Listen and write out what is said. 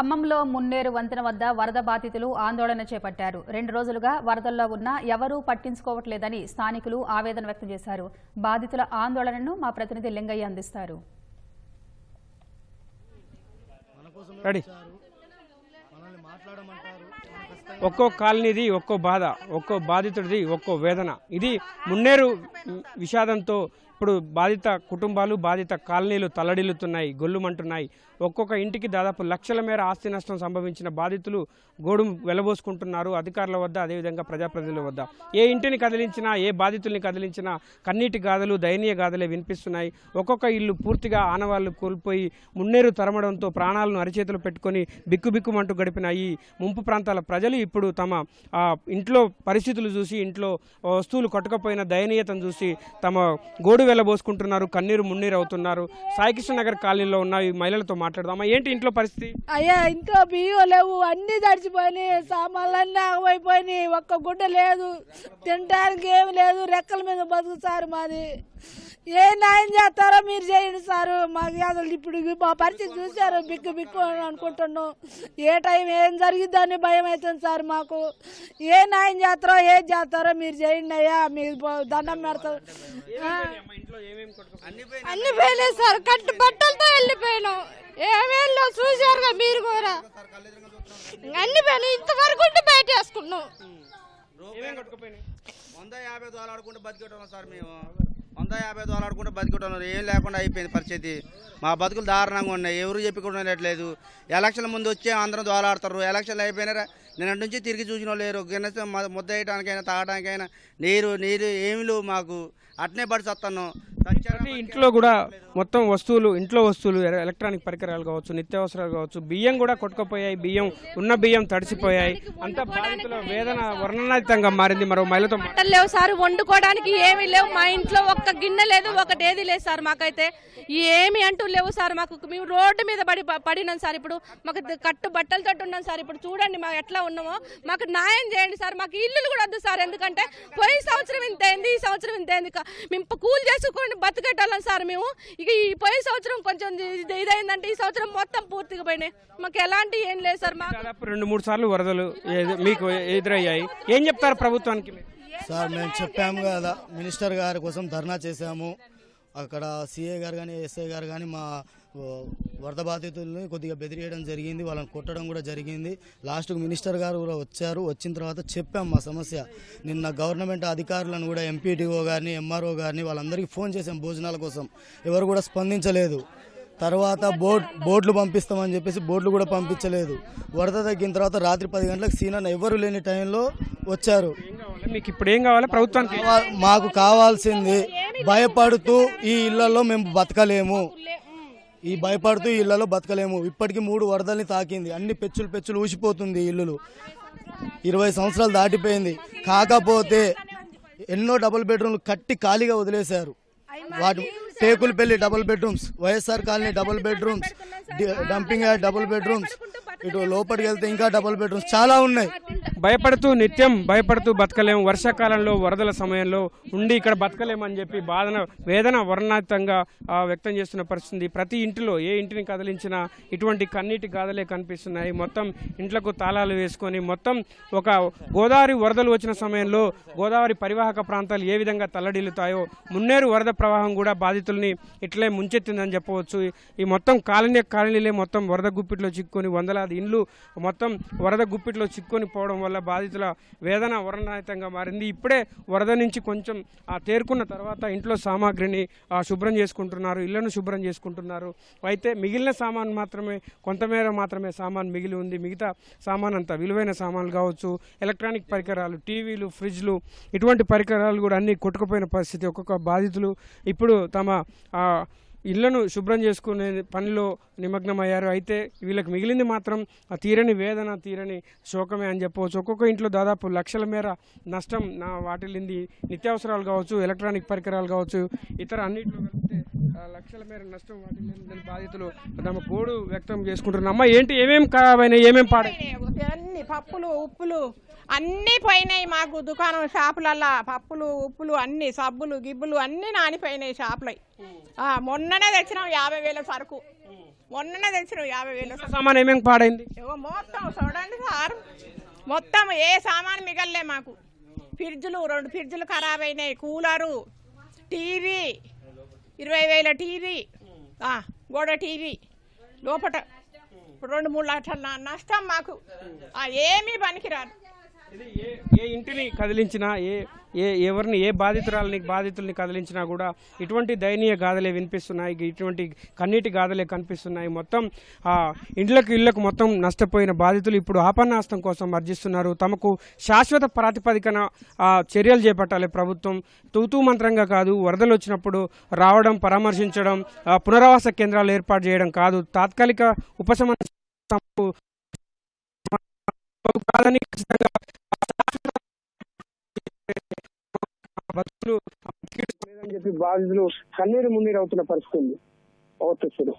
ఖమ్మంలో మున్నేరు వంతెన వద్ద వరద బాధితులు ఆందోళన చేపట్టారు. రెండు రోజులుగా వరదల్లో ఉన్నా ఎవరూ పట్టించుకోవట్లేదని స్థానికులు ఆవేదన వ్యక్తం చేశారు. బాధితుల ఆందోళనను మా ప్రతినిధి లింగయ్య అందిస్తారు. రెడీ. ఒక్కో కాలనీది ఒక్కో బాధ ఒక్కో బాధితుడిది ఒక్కో వేదన. ఇది మున్నేరు విషాదంతో ఇప్పుడు బాధిత కుటుంబాలు బాధిత కాలనీలు తల్లడిల్లుతున్నాయి గొల్లుమంటున్నాయి. ఒక్కొక్క ఇంటికి దాదాపు లక్షల మేర ఆస్తి నష్టం సంభవించిన బాధితులు గోడు వెలబోసుకుంటున్నారు అధికారుల వద్ద అదేవిధంగా ప్రజాప్రతినిధుల వద్ద. ఏ ఇంటిని కదిలించినా ఏ బాధితుల్ని కదిలించినా కన్నీటి గాథలు దయనీయ గాథలే వినిపిస్తున్నాయి. ఒక్కొక్క ఇల్లు పూర్తిగా ఆనవాళ్ళు కోల్పోయి మున్నేరు తరమడంతో ప్రాణాలను అరిచేతులు పెట్టుకొని బిక్కుబిక్కుమంటూ గడిపిన ఈ ముంపు ప్రాంతాల ప్రజలు ఇప్పుడు తమ ఆ, ఇంట్లో పరిస్థితులు చూసి ఇంట్లో వస్తువులు కొట్టకపోయిన దయనీయతను చూసి తమ గోడు వెళ్ళబోసుకుంటున్నారు కన్నీరు మున్నీరు అవుతున్నారు. సాయికృష్ణ నగర్ కాలనీలో ఉన్న ఈ మహిళలతో మాట్లాడదామా? ఏంటి ఇంట్లో పరిస్థితి? అయ్యా ఇంట్లో బియ్యం లేవు అన్ని తడిచిపోయినాయి సామాన్లన్నీ ఆగమైపోయినాయి ఒక్క గుడ్డ లేదు తినడానికి ఏమి లేదు రెక్కల మీద బతుకుతారు మాది. ఏ న్యాయం చేస్తారో మీరు చేయండి సారు. మాకు అసలు ఇప్పుడు మా పరిస్థితి చూసారు బిక్కు బిక్కు అనుకుంటున్నాం. ఏ టైం ఏం జరిగిద్దని భయం అవుతుంది సార్ మాకు. ఏ న్యాయం చేస్తారో ఏం చేస్తారో మీరు చేయండి అయ్యా మీరు దండం పెడతారు అన్ని పోయినాయి. సార్. కట్టు బట్టలతో వెళ్ళిపోయినాం. ఏమేళ్ళో చూశారుగా మీరు కూడా? అన్ని పోయినాయి. ఇంతవరకు బయట వేసుకున్నాం. వంద యాభై దోలు ఆడుకుంటూ బతికేటోళ్ళం సార్ మేము. వంద యాభై బతికేటోళ్ళం. ఏం లేకుండా అయిపోయింది పరిస్థితి. మా బతుకులు దారుణంగా ఉన్నాయి. ఎవరు చెప్పుకోవట్లేదు ఎలక్షన్ ముందు వచ్చి అందరం దోలాడతారు ఎలక్షన్లు అయిపోయినారా? నిన్న నుంచి తిరిగి చూసిన వాళ్ళు లేరు. గిన్నె ముద్ద వేయడానికైనా తాగడానికైనా నీరు నీరు ఏమి లేవు మాకు. అట్నే పడి చస్తాను ప్రతి ఇంట్లో కూడా మొత్తం వస్తువులు ఇంట్లో వస్తువులు ఎల- ఎలక్ట్రానిక్ పరికరాలు కావచ్చు నిత్యావసరాలు కావచ్చు బియ్యం కూడా కొట్టుకుపోయాయి బియ్యం ఉన్న బియ్యం తడిసిపోయాయి. అంతా బాధితుల వేదన వర్ణనాతీతంగా మారింది మరో మహిళతో బట్టలు లేవు సార్ వండుకోవడానికి ఏమీ లేవు. మా ఇంట్లో ఒక్క గిన్నె లేదు ఒకటి ఏది లేదు సార్ మాకైతే. ఏమి అంటూ లేవు సార్ మాకు. మేము రోడ్డు మీద పడి పడినాం సార్ ఇప్పుడు. మాకు కట్టు బట్టలతో ఉన్నాం సార్. ఇప్పుడు చూడండి మా ఎట్లా ఉన్నామో. మాకు న్యాయం చేయండి సార్. మాకు ఇల్లులు కూడా వద్దు సార్. ఎందుకంటే పోయిన సంవత్సరం ఇంత అయింది ఈ సంవత్సరం ఇంత అయింది. క- మేము కూలి చేసుకొని బతికేటాళ్ళం సార్ మేము. ఇక ఈ పోయిన సంవత్సరం కొంచెం ఇది- ఇదైందంటే ఈ సంవత్సరం మొత్తం పూర్తిగా పోయినాయి. మాకు ఎలాంటి ఏం లేదు సార్ మాకు. రెండు మూడు సార్లు వరదలు మీకు ఎదురయ్యాయి. ఏం చెప్తారు ప్రభుత్వానికి? మీరు? సార్ మేము చెప్పాము కదా మినిస్టర్ గారి కోసం ధర్నా చేశాము. అక్కడ సిఏ గారు కానీ ఎస్ఐ గారు కానీ మా వరద బాధితుల్ని కొద్దిగా బెదిరియడం జరిగింది వాళ్ళని కొట్టడం కూడా జరిగింది. లాస్ట్కు మినిస్టర్ గారు కూడా వచ్చారు. వచ్చిన తర్వాత చెప్పాం మా సమస్య. నిన్న గవర్నమెంట్ అధికారులను కూడా ఎంపీటీఓ గారిని ఎంఆర్ఓ గారిని వాళ్ళందరికీ ఫోన్ చేశాం భోజనాల కోసం. ఎవరు కూడా స్పందించలేదు. తర్వాత బోట్ బోట్లు పంపిస్తామని చెప్పేసి బోట్లు కూడా పంపించలేదు. వరద తగ్గిన తర్వాత రాత్రి పది గంటలకు సీనన్న ఎవరు లేని టైంలో వచ్చారు. మీకు ఇప్పుడు ఏం కావాలి ప్రభుత్వానికి? మాకు కావాల్సింది భయపడుతూ ఈ ఇళ్ళలో మేము బతకలేము. ఈ భయపడుతూ ఇళ్ళలో బతకలేము. ఇప్పటికి మూడు వరదల్ని తాకింది. అన్ని పెచ్చులు పెచ్చులు ఊసిపోతుంది ఇల్లులు. ఇరవై సంవత్సరాలు దాటిపోయింది. కాకపోతే ఎన్నో డబుల్ బెడ్రూమ్లు కట్టి ఖాళీగా వదిలేశారు. వాటి Tekulapalli double bedrooms YSR colony double bedrooms dumping yard double bedrooms ఇటు లోపలికి వెళ్తే ఇంకా డబుల్ బెడ్రూమ్స్ చాలా ఉన్నాయి. భయపడుతూ నిత్యం భయపడుతూ బతకలేము వర్షాకాలంలో వరదల సమయంలో ఉండి ఇక్కడ బతకలేమని చెప్పి బాధన వేదన వర్ణాతంగా వ్యక్తం చేస్తున్న పరిస్థితి. ప్రతి ఇంటిలో ఏ ఇంటిని కదిలించినా ఇటువంటి కన్నీటి గాథలే కనిపిస్తున్నాయి. మొత్తం ఇంట్లకు తాళాలు వేసుకొని మొత్తం ఒక గోదావరి వరదలు వచ్చిన సమయంలో గోదావరి పరివాహక ప్రాంతాలు ఏ విధంగా తల్లడిల్లుతాయో మున్నేరు వరద ప్రవాహం కూడా బాధితుల్ని ఇట్లే ముంచెత్తిందని చెప్పవచ్చు. ఈ మొత్తం కాలనీ కాలనీలే మొత్తం వరద గుప్పిట్లో చిక్కుకొని వందలాది ఇండ్లు మొత్తం వరద గుప్పిట్లో చిక్కుకొని పోవడం వల్ల బాధితుల వేదన వర్ణనాయుతంగా మారింది. ఇప్పుడే వరద నుంచి కొంచెం ఆ తేరుకున్న తర్వాత ఇంట్లో సామాగ్రిని ఆ, శుభ్రం చేసుకుంటున్నారు ఇళ్ళను శుభ్రం చేసుకుంటున్నారు. అయితే మిగిలిన సామాన్ మాత్రమే కొంతమేర మాత్రమే సామాన్ మిగిలి ఉంది. మిగతా సామాన్ అంతా విలువైన సామాన్లు కావచ్చు ఎలక్ట్రానిక్ పరికరాలు టీవీలు ఫ్రిడ్జ్లు ఇటువంటి పరికరాలు కూడా అన్ని కొట్టుకుపోయిన పరిస్థితి ఒక్కొక్క బాధితులు. ఇప్పుడు తమ ఆ, ఇళ్ళను శుభ్రం చేసుకునే పనిలో నిమగ్నమయ్యారు. అయితే వీళ్ళకి మిగిలింది మాత్రం ఆ తీరని వేదన తీరని శోకమే అని చెప్పవచ్చు. ఒక్కొక్క ఇంట్లో దాదాపు లక్షల మేర నష్టం నా వాటిల్లింది. నిత్యావసరాలు కావచ్చు ఎలక్ట్రానిక్ పరికరాలు కావచ్చు ఇతర అన్నింటిలో కలిపితే లక్షల మేర నష్టం వాటిల్లిందని బాధితులు తమ గోడు వ్యక్తం చేసుకుంటున్నారు. అమ్మ ఏంటి? ఏమేం కావైనాయి ఏమేం పాడై? అన్ని పప్పులు ఉప్పులు అన్నీ పోయినాయి మాకు దుకాణం షాపులల్లా. పప్పులు ఉప్పులు అన్ని సబ్బులు గిబ్బులు అన్నీ నానిపోయినాయి షాపులై. ఆ, మొన్ననే తెచ్చినాం యాభై వేల సరుకు. మొన్ననే తెచ్చిన యాభై వేలు సామాన్ ఏమేమి పాడైంది? మొత్తం చూడండి సార్. మొత్తం ఏ సామాన్ మిగల్లే మాకు. ఫ్రిడ్జ్లు రెండు ఫ్రిడ్జ్లు ఖరాబ్ అయినాయి కూలరు టీవీ ఇరవై వేల టీవీ. గోడ టీవీ. లోపట. రెండు మూడు లక్షల న- నష్టం మాకు. ఏమీ పనికిరాదు. ఇది ఏ ఏ ఇంటిని కదిలించినా ఏ ఏ ఎవరిని ఏ బాధితురాలని బాధితుల్ని కదిలించినా కూడా ఇటువంటి దయనీయ గాథలే వినిపిస్తున్నాయి. ఇటువంటి కన్నీటి గాథలే కనిపిస్తున్నాయి. మొత్తం ఇండ్లకు ఇళ్ళకు మొత్తం నష్టపోయిన బాధితులు ఇప్పుడు ఆపన్నాస్తం కోసం అర్జిస్తున్నారు తమకు శాశ్వత ప్రాతిపదికన చర్యలు చేపట్టాలి ప్రభుత్వం. తూతూ మంత్రంగా కాదు వరదలు వచ్చినప్పుడు రావడం పరామర్శించడం పునరావాస కేంద్రాలు ఏర్పాటు చేయడం కాదు. తాత్కాలిక ఉపశమన తమకు కాదని ఖచ్చితంగా బతుకులు చెప్పి బాధితులు కన్నీరు మున్నీరు అవుతున్న పరిస్థితి ఉంది. అవుతుంది